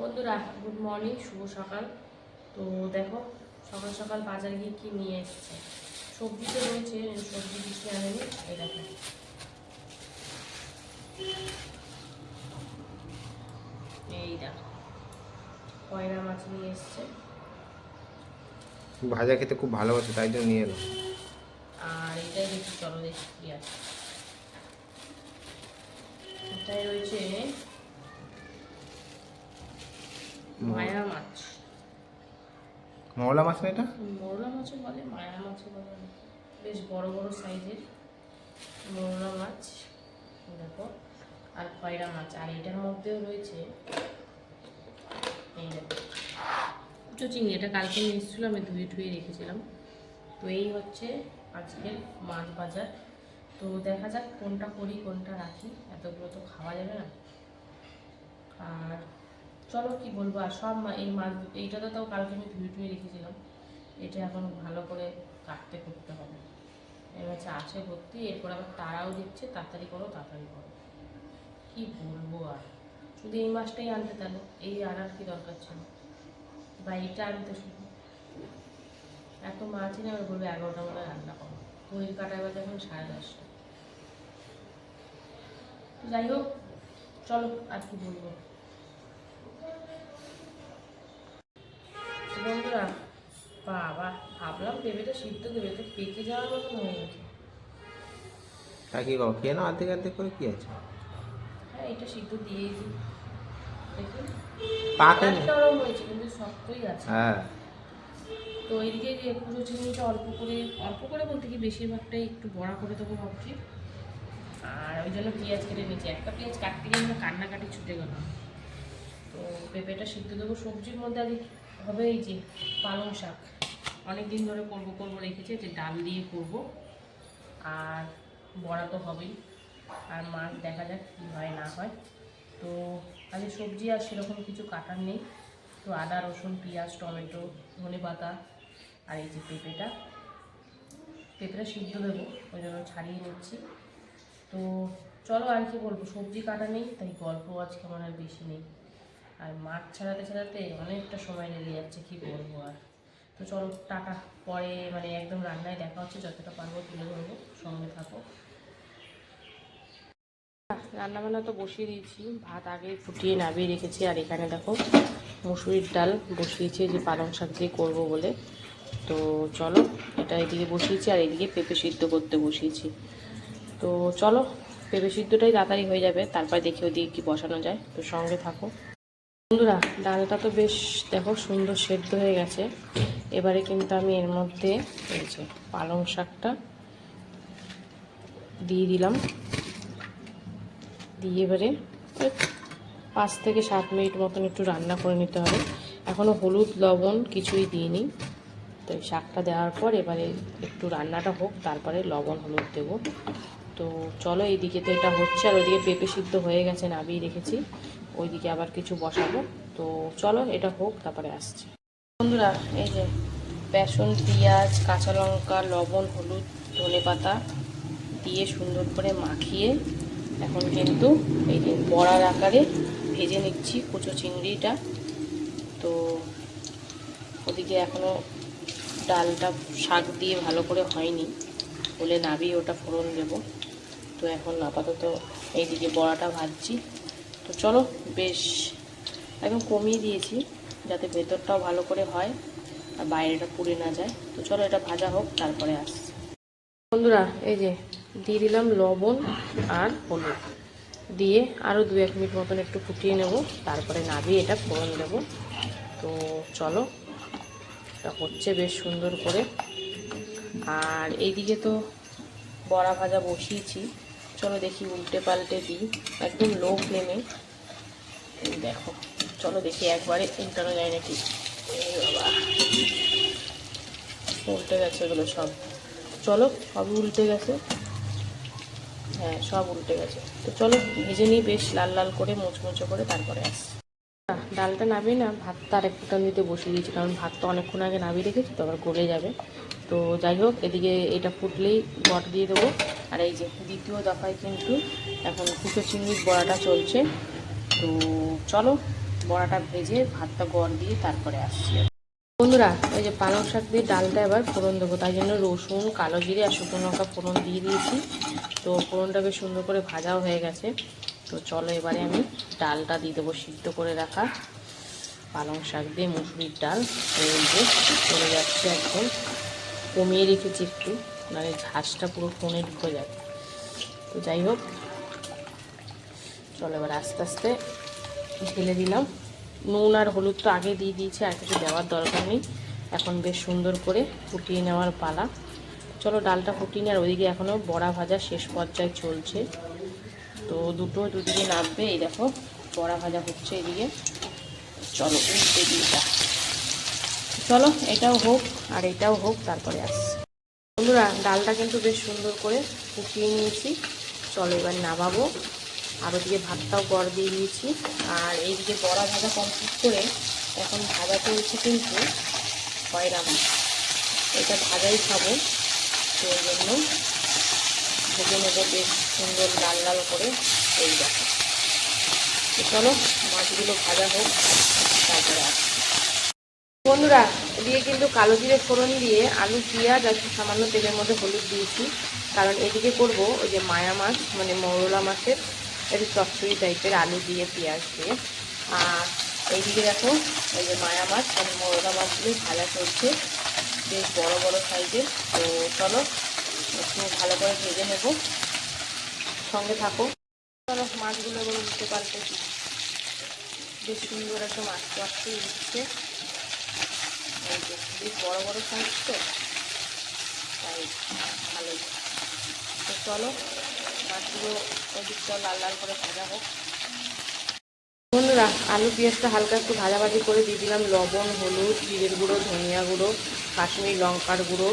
বন্ধুরা good morning শুভ সকাল। তো দেখো সকাল সকাল বাজার গিয়ে কি নিয়ে এসেছে? সবজি তো রয়েছে সবজি কিছু আনেনি এই দেখো। এই দেখো কয়রা মাছ নিয়ে এসছে। ভাজা খেতে খুব ভালোবাসে তাই জন্য নিয়ে এলো। আর এটাই দেখি চলো দেখি কি আছে। এটাই রয়েছে মায়া মাছ। মওলা মাছ না এটা? মোরলা মাছও বলে মায়া মাছও বলে। বেশ বড় বড় সাইজের মোরলা মাছ দেখো। আর খয়রা মাছ আর এটার মধ্যেও রয়েছে এই দেখো। চিংড়ি এটা কালকে নিয়ে এসেছিল আমি ধুয়ে ধুয়ে রেখেছিলাম। তো এই হচ্ছে আজকের মাছ বাজার। তো দেখা যাক কোনটা করি কোনটা রাখি। এতগুলো তো খাওয়া যাবে না। আর চলো কি বলব, আর সব এই মাছ এইটা তো কালকে আমি ধুয়ে ধুয়ে রেখেছিলাম। এটা এখন ভালো করে কাটতে করতে হবে। এবার হচ্ছে আছে ভর্তি, এরপর আবার তারাও দিচ্ছে, তাড়াতাড়ি করো তাড়াতাড়ি করো। কি বলব আর? শুধু এই মাছটাই আনতে তাহলে, এই আনার কি দরকার ছিল? বা এইটা আনতে শুধু? এত মাছই না আমি বলব এগারোটা মনে রান্না করো। দই কাটা বাজে এখন সাড়ে দশটা। যাই হোক, চলো আর কি বলব তো বন্ধুরা বাবা ভাবলাম পেঁপেটা সিদ্ধ দেবে তো পেকে যাওয়ার মতন হয়ে গেছে। তা কি করো খেয়ে নাও অর্ধেক অর্ধেক করে কি আছে? হ্যাঁ এটা সিদ্ধ দিয়েই দিই। পাকে নি। ওরম হয়েছে কিন্তু শক্তই আছে। হ্যাঁ। তো এইদিকে যে পুরো চিংড়িটা অল্প করে অল্প করে বলতে কি বেশিরভাগটাই একটু বড়া করে দেবো ভাবছি। আর ওই জন্য পেঁয়াজ কেটে নিয়েছি। একটা পেঁয়াজ কাটতে গিয়ে কান্নাকাটি ছুটে গেল। তো পেঁপেটা সিদ্ধ দেবো সবজির মধ্যে আজ হবে এই যে পালং শাক। অনেক দিন ধরে করব করব, রেখেছি যে ডাল দিয়ে করব। আর বড়া তো হবেই। আর মাছ দেখা যাক কী হয়, না হয়। তো আজকে সবজি আর সেরকম কিছু কাটার নেই। তো আদা, রসুন, পেঁয়াজ, টমেটো, ধনে পাতা আর এই যে পেঁপেটা। পেঁপেটা সিদ্ধ দেবো, ওই জন্য ছাড়িয়ে নিচ্ছি। তো চলো আর কি বলব, সবজি কাটা নেই, তাই গল্প আজকে আমার আর বেশি নেই। আর মাঠ ছাড়াতে ছাড়াতে অনেকটা সময় লেগে যাচ্ছে, কি বলব আর। তো চলো, টাটা। পরে মানে একদম রান্নায় দেখা হচ্ছে, যতটা পারব তুলে ধরবো, সঙ্গে থাকো। রান্নাবান্না তো বসিয়ে দিয়েছি, ভাত আগে ফুটিয়ে নামিয়ে রেখেছি, আর এখানে দেখো মুসুরির ডাল বসিয়েছি, যে পালং শাক দিয়ে করব বলে। তো চলো, এটা এদিকে বসিয়েছি, আর এদিকে পেঁপে সিদ্ধ করতে বসিয়েছি। তো চলো, পেঁপে সিদ্ধটাই তাড়াতাড়ি হয়ে যাবে, তারপর দেখি ওদিকে কি বসানো যায়। তো সঙ্গে থাকো। বন্ধুরা, ডালটা তো বেশ দেখো সুন্দর সেদ্ধ হয়ে গেছে। এবারে কিন্তু আমি এর মধ্যে এই যে পালং শাকটা দিয়ে দিলাম। দিয়ে এবারে পাঁচ থেকে সাত মিনিট মতন একটু রান্না করে নিতে হবে। এখনও হলুদ, লবণ কিছুই দিইনি। তো এই শাকটা দেওয়ার পর এবারে একটু রান্নাটা হোক, তারপরে লবণ, হলুদ দেবো। তো চলো এইদিকে তো এটা হচ্ছে আর ওইদিকে পেঁপে সিদ্ধ হয়ে গেছে নাবিয়ে রেখেছি। ওইদিকে আবার কিছু বসাবো। তো চলো, এটা হোক, তারপরে আসছি। বন্ধুরা, এই যে বেসন, পেঁয়াজ, কাঁচা লঙ্কা, লবণ, হলুদ, ধনে পাতা দিয়ে সুন্দর করে মাখিয়ে এখন কিন্তু এই যে বড়ার আকারে ভেজে নিচ্ছি কুচো চিংড়িটা। তো ওদিকে এখনও ডালটা শাক দিয়ে ভালো করে হয়নি, বলে নাবিয়ে ওটা ফোড়ন দেব। তো এখন আপাতত এইদিকে বড়াটা ভাজছি। তো চলো, বেশ একদম কমিয়ে দিয়েছি যাতে ভেতরটাও ভালো করে হয় আর বাইরেটা পুড়ে না যায়। তো চলো, এটা ভাজা হোক, তারপরে আসছি। বন্ধুরা, এই যে দিয়ে দিলাম লবণ আর হলুদ। দিয়ে আরও দু এক মিনিট মতন একটু ফুটিয়ে নেব, তারপরে নাবিয়ে এটা ফোড়ন দেব। তো চলো, এটা হচ্ছে বেশ সুন্দর করে। আর এইদিকে তো বড়া ভাজা বসিয়েছি। চলো দেখি উল্টে পাল্টে দিই। একদম লো ফ্লেমে দেখো, চলো দেখি একবারে উল্টানো যায় নাকি বাবা, উল্টে গেছে এগুলো সব। চলো সবই উল্টে গেছে। হ্যাঁ সব উল্টে গেছে। তো চলো, ভেজে নিই বেশ লাল লাল করে, মুচমুচো করে, তারপরে আসছি। ডালটা নামিয়ে না, ভাতটা আর একটু দিতে বসিয়ে দিয়েছি, কারণ ভাত তো অনেকক্ষণ আগে নামিয়ে রেখেছি, তো আবার গলে যাবে। তো যাই হোক, এদিকে এটা ফুটলেই বট দিয়ে দেবো। আর এই যে দ্বিতীয় দফায় কিন্তু এখন কুচো চিংড়ির বড়াটা চলছে। তো চলো বড়াটা ভেজে ভাতটা গড় দিয়ে তারপরে আসছি। বন্ধুরা ওই যে পালং শাক দিয়ে ডালটা এবার ফোড়ন দেবো। তাই জন্য রসুন, কালো জিরে আর শুকনো লঙ্কা ফোড়ন দিয়ে দিয়েছি। তো ফোড়নটা বেশ সুন্দর করে ভাজাও হয়ে গেছে। তো চলো এবারে আমি ডালটা দিয়ে দেবো সিদ্ধ করে রাখা পালং শাক দিয়ে মুসুরির ডাল। এই যে চলে যাচ্ছে একদম। কমিয়ে রেখেছি একটু। মানে ঝাঁসটা পুরো ফোনে ঢুকে যায়। তো যাই হোক, চলো এবার আস্তে আস্তে ঢেলে দিলাম। নুন আর হলুদ তো আগে দিয়ে দিয়েছি, আর কিছু দেওয়ার দরকার নেই। এখন বেশ সুন্দর করে ফুটিয়ে নেওয়ার পালা। চলো ডালটা ফুটিয়ে নিয়ে আর ওইদিকে এখনও বড়া ভাজা শেষ পর্যায়ে চলছে। তো দুটো দুদিকে নামবে, এই দেখো, বড়া ভাজা হচ্ছে এদিকে। চলো, উল্টে চলো, এটাও হোক আর এটাও হোক, তারপরে আসছি। বন্ধুরা, ডালটা কিন্তু বেশ সুন্দর করে ফুটিয়ে নিয়েছি। চলো এবার নামাবো। আর ওদিকে ভাতটাও গড় দিয়ে দিয়েছি। আর এইদিকে বড়া ভাজা কমপ্লিট করে এখন ভাজা চলছে কিন্তু কয়রা মাছ। এটা ভাজাই খাব। তো ওই জন্য ভেজে নেব বেশ সুন্দর লাল লাল করে। এই দেখো। চলো মাছগুলো ভাজা হোক, তারপরে আসছি। বন্ধুরা এদিকে কিন্তু কালো জিরে ফোড়ন দিয়ে আলু, পেঁয়াজ আর সামান্য তেলের মধ্যে হলুদ দিয়েছি। কারণ এদিকে করব ওই যে মায়া মাছ মানে মৌরলা মাছের, একটু চচ্চড়ি টাইপের আলু দিয়ে, পেঁয়াজ দিয়ে। আর এইদিকে দেখো ওই যে মায়া মাছ মানে মৌরলা মাছগুলি ভাজা চলছে, বেশ বড় বড় সাইজের। তো চলো ভালো করে ভেজে নেব। সঙ্গে থাকো। চলো, মাছগুলো এবার উঠতে পারতেছি বেশ সুন্দর একটা মাছ মাছটি উঠছে। বড় বড় সাইজ তো, তাই ভালোই তো চলো মাছগুলো ওদিকটা লাল লাল করে ভাজা হোক। বন্ধুরা, আলু পেঁয়াজটা হালকা একটু ভাজাভাজি করে দিয়ে দিলাম। লবণ, হলুদ, জিরের গুঁড়ো, ধনিয়া গুঁড়ো, কাশ্মীর লঙ্কার গুঁড়ো,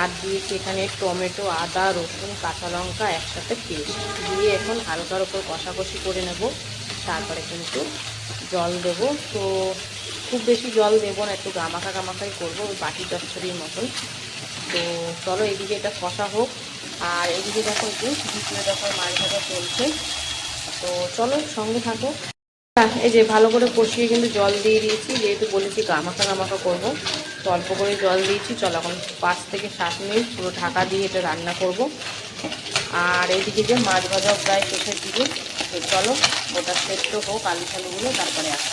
আর দিয়েছি এখানে টমেটো, আদা, রসুন, কাঁচা লঙ্কা, একসাথে পেস্ট। দিয়ে এখন হালকার ওপর কষাকষি করে নেব। তারপরে কিন্তু জল দেব। তো খুব বেশি জল দেবো না একটু গামাখা গামাখাই করব ওই বাটি চচ্চড়ির মতন তো চলো এদিকে এটা কষা হোক। আর এদিকে দেখো একটু দ্বিতীয় দেখো মাছ ভাজা চলছে। তো চলো সঙ্গে থাকো। আহ, এই যে ভালো করে কষিয়ে কিন্তু জল দিয়ে দিয়েছি যেহেতু বলেছি গামাখা গামাখা করব তো অল্প করে জল দিয়েছি। চলো এখন পাঁচ থেকে সাত মিনিট পুরো ঢাকা দিয়ে এটা রান্না করব। আর এইদিকে যে মাছ ভাজা প্রায় শেষের দিকে। চলো ওটা সেদ্ধ হোক আলু ফালুগুলো তারপরে আসি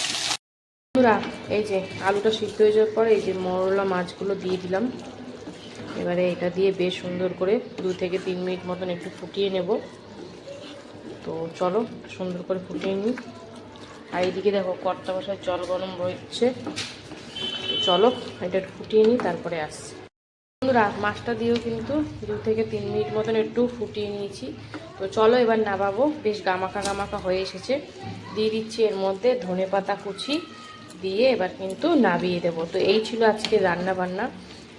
বন্ধুরা, এই যে আলুটা সিদ্ধ হয়ে যাওয়ার পরে এই যে মরলা মাছগুলো দিয়ে দিলাম। এবারে এটা দিয়ে বেশ সুন্দর করে দু থেকে তিন মিনিট মতন একটু ফুটিয়ে নেব। তো চলো, সুন্দর করে ফুটিয়ে নিই। আর এইদিকে দেখো, কর্তা বসায় জল গরম রয়েছে চলো, এটা ফুটিয়ে নিই, তারপরে আসছি। বন্ধুরা, মাছটা দিয়েও কিন্তু দু থেকে তিন মিনিট মতন একটু ফুটিয়ে নিয়েছি। তো চলো, এবার নামাবো। বেশ গামাখা গামাখা হয়ে এসেছে। দিয়ে দিচ্ছি এর মধ্যে ধনে পাতা কুচি। দিয়ে এবার কিন্তু নাবিয়ে দেবো। তো এই ছিল আজকে রান্না বান্না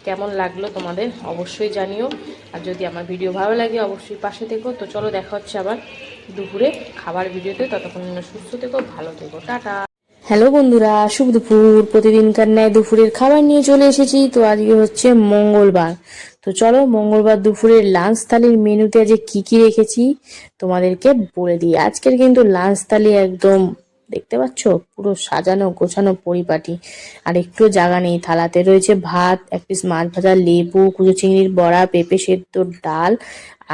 কেমন লাগল তোমাদের অবশ্যই জানিও। আর যদি আমার ভিডিও ভালো লাগে, অবশ্যই পাশে থেকো। তো চলো দেখা হচ্ছে আবার দুপুরে খাবার ভিডিওতে। ততক্ষণ সুস্থ থেকো, ভালো থেকো। টাটা। হ্যালো বন্ধুরা, শুভ দুপুর। প্রতিদিনকার ন্যায় দুপুরের খাবার নিয়ে চলে এসেছি। তো আজকে হচ্ছে মঙ্গলবার। তো চলো মঙ্গলবার দুপুরের লাঞ্চ থালির মেনুতে আজকে কি কি রেখেছি তোমাদেরকে বলে দিই। আজকের কিন্তু লাঞ্চ থালি একদম দেখতে পাচ্ছ? পুরো সাজানো, গোছানো পরিপাটি। আর একটু জায়গা নেই। থালাতে রয়েছে ভাত, এক পিস মাছ ভাজা, লেবু, কুচো চিংড়ির বড়া, পেঁপে সেদ্ধ ডাল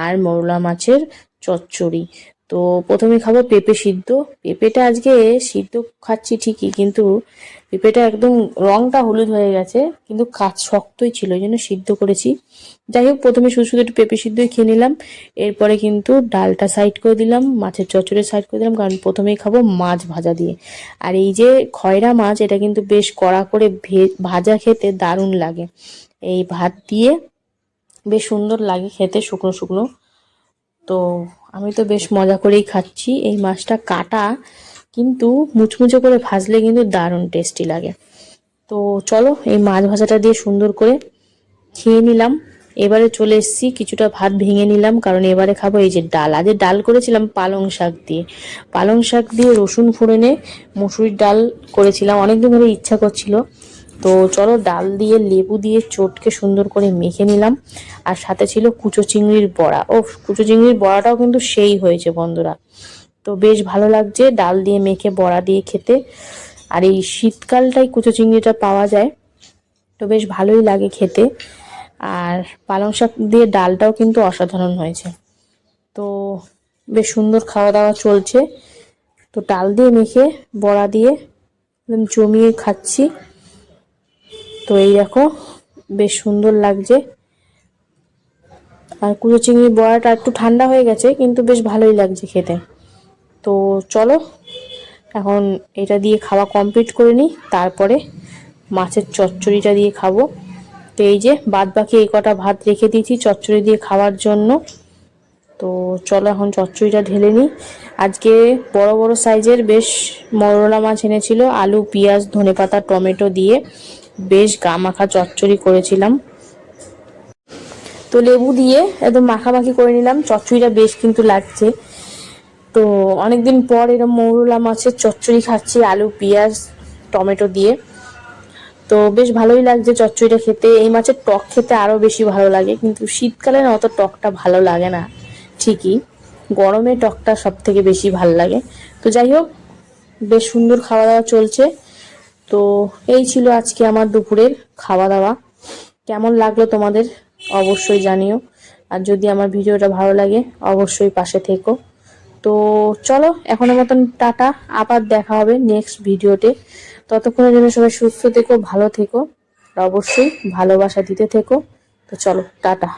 আর মৌলা মাছের চচ্চড়ি। তো প্রথমে খাব পেঁপে সিদ্ধ। পেঁপেটা আজকে সিদ্ধ খাচ্ছি ঠিকই, কিন্তু পেঁপেটা একদম রংটা হলুদ হয়ে গেছে, কিন্তু কাজ শক্তই ছিল ওই জন্য সিদ্ধ করেছি। যাই হোক, প্রথমে শুধু শুধু একটু পেঁপে সিদ্ধই খেয়ে নিলাম, এরপরে কিন্তু ডালটা সাইড করে দিলাম, মাছের চচ্চড়ি সাইড করে দিলাম, কারণ প্রথমেই খাব মাছ ভাজা দিয়ে। আর এই যে খয়রা মাছ, এটা কিন্তু বেশ কড়া করে ভাজা খেতে দারুণ লাগে। এই ভাত দিয়ে বেশ সুন্দর লাগে খেতে, শুকনো শুকনো। তো আমি তো বেশ মজা করেই খাচ্ছি। এই মাছটা কাটা, কিন্তু মুচমুচে করে ভাজলে কিন্তু দারুণ টেস্টি লাগে। তো চলো, এই মাছ ভাজাটা দিয়ে সুন্দর করে খেয়ে নিলাম। এবারে চলে এসেছি, কিছুটা ভাত ভেঙে নিলাম, কারণ এবারে খাব এই যে ডাল। আজ ডাল করেছিলাম পালং শাক দিয়ে। পালং শাক দিয়ে রসুন ফোড়নে, মুসুরির ডাল করেছিলাম, অনেকদিন ধরে ইচ্ছা করছিল। তো চলো ডাল দিয়ে লেবু দিয়ে চটকে সুন্দর করে মেখে নিলাম। আর সাথে ছিল কুচো চিংড়ির বড়া। ও কুচো চিংড়ির বড়াটাও কিন্তু সেই হয়েছে বন্ধুরা। তো বেশ ভালো লাগছে ডাল দিয়ে মেখে, বড়া দিয়ে খেতে। আর এই শীতকালটাই কুচো চিংড়িটা পাওয়া যায়। তো বেশ ভালোই লাগে খেতে। আর পালং শাক দিয়ে ডালটাও কিন্তু অসাধারণ হয়েছে। তো বেশ সুন্দর খাওয়া দাওয়া চলছে। তো ডাল দিয়ে মেখে, বড়া দিয়ে জমিয়ে খাচ্ছি। তো এই দেখো, বেশ সুন্দর লাগছে। আর কুচো চিংড়ির বড়াটা একটু ঠান্ডা হয়ে গেছে, কিন্তু বেশ ভালোই লাগছে খেতে। তো চলো, এখন এটা দিয়ে খাওয়া কমপ্লিট করে নিই, তারপরে মাছের চচ্চড়িটা দিয়ে খাব। তো এই যে বাদ বাকি এই কটা ভাত রেখে দিয়েছি চচ্চড়ি দিয়ে খাওয়ার জন্য। তো চলো এখন চচ্চড়িটা ঢেলে নিই। আজকে বড় বড় সাইজের বেশ মরলা মাছ এনেছিল, আলু, পেঁয়াজ, ধনেপাতা, টমেটো দিয়ে। বেশ গা মাখা চচ্চড়ি করেছিলাম। তো লেবু দিয়ে একদম মাখামাখি করে নিলাম। চচ্চড়িটা বেশ কিন্তু লাগছে। তো অনেকদিন পর এরকম মৌরলা মাছের চচ্চড়ি খাচ্ছি, আলু, পেঁয়াজ, টমেটো দিয়ে। তো বেশ ভালোই লাগছে চচ্চড়িটা খেতে। এই মাছের টক খেতে আরও বেশি ভালো লাগে, কিন্তু শীতকালে না অত টকটা ভালো লাগে না। ঠিকই, গরমে টকটা সব থেকে বেশি ভালো লাগে। তো যাই হোক, বেশ সুন্দর খাওয়া দাওয়া চলছে। তো এই ছিল আজকে আমার দুপুরের খাওয়া দাওয়া কেমন লাগল তোমাদের? অবশ্যই জানিও। আর যদি আমার ভিডিওটা ভালো লাগে, অবশ্যই পাশে থেকো। তো চলো, এখনের মতন টাটা। আবার দেখা হবে নেক্সট ভিডিওতে। ততক্ষণের জন্য সবাই সুস্থ থেকো, ভালো থেকো। অবশ্যই ভালোবাসা দিতে থেকো। তো চলো, টাটা।